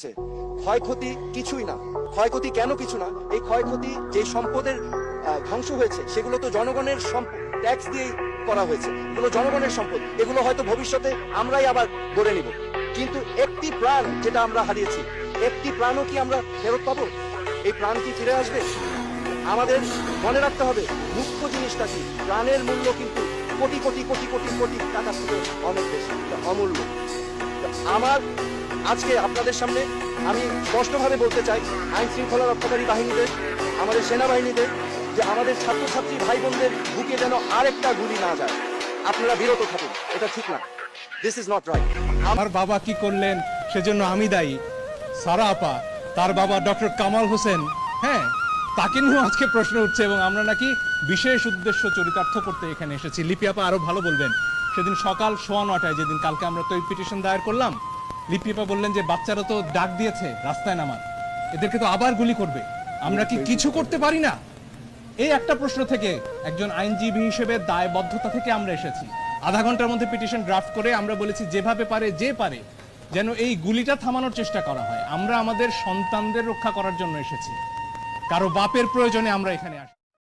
হচ্ছে। ক্ষয়ক্ষতি কিছুই না। ক্ষয়ক্ষতি কেন কিছু না? এই ক্ষয়ক্ষতি যে সম্পদের ধ্বংস হয়েছে, সেগুলো তো জনগণের ট্যাক্স দিয়েই করা হয়েছে। এগুলো জনগণের সম্পদ। এগুলো হয়তো ভবিষ্যতে আমরাই আবার গড়ে নিব। কিন্তু একটি প্রাণ যেটা আমরা হারিয়েছি, একটি প্রাণও কি আমরা ফেরত পাবো? এই প্রাণ কি ফিরে আসবে? আমাদের মনে রাখতে হবে, মুখ্য জিনিসটা কি? প্রাণের মূল্য কিন্তু কোটি কোটি কোটি কোটি কোটি টাকার থেকে অনেক বেশি অমূল্য। আমার আজকে আপনাদের সামনে আমি স্পষ্টভাবে বলতে চাই, আইন শৃঙ্খলা রক্ষাকারী বাহিনীদের, আমাদের সেনাবাহিনীদের, যে আমাদের ছাত্রছাত্রী ভাই বোনদের বুকে যেন আরেকটা গুলি না যায়। আপনারা বিরত থাকুন, এটা ঠিক না। দিস ইজ নট রাইট আমার বাবা কি করলেন, সেজন্য আমি দায়ী। সারা আপা, তার বাবা ডক্টর কামাল হোসেন হ্যাঁ তাকে নিয়েও আজকে প্রশ্ন উঠছে এবং আমরা নাকি বিশেষ উদ্দেশ্য চরিতার্থ করতে এখানে এসেছি। লিপি আপা আরও ভালো বলবেন। সেদিন সকাল সোয়া নটায় যেদিন কালকে আমরা তো পিটিশন দায়ের করলাম, লিপি আপা বললেন যে বাচ্চারা তো ডাক দিয়েছে রাস্তায় নামার, এদেরকে তো আবার গুলি করবে। আমরা কি কিছু করতে পারি না? এই একটা প্রশ্ন থেকে একজন আইনজীবী হিসেবে দায়বদ্ধতা থেকে আমরা এসেছি। আধা ঘণ্টার মধ্যে পিটিশন ড্রাফট করে আমরা বলেছি, যেভাবে পারে, যে পারে, যেন এই গুলিটা থামানোর চেষ্টা করা হয়। আমরা আমাদের সন্তানদের রক্ষা করার জন্য এসেছি। কারও বাপের প্রয়োজনে আমরা এখানে আসি।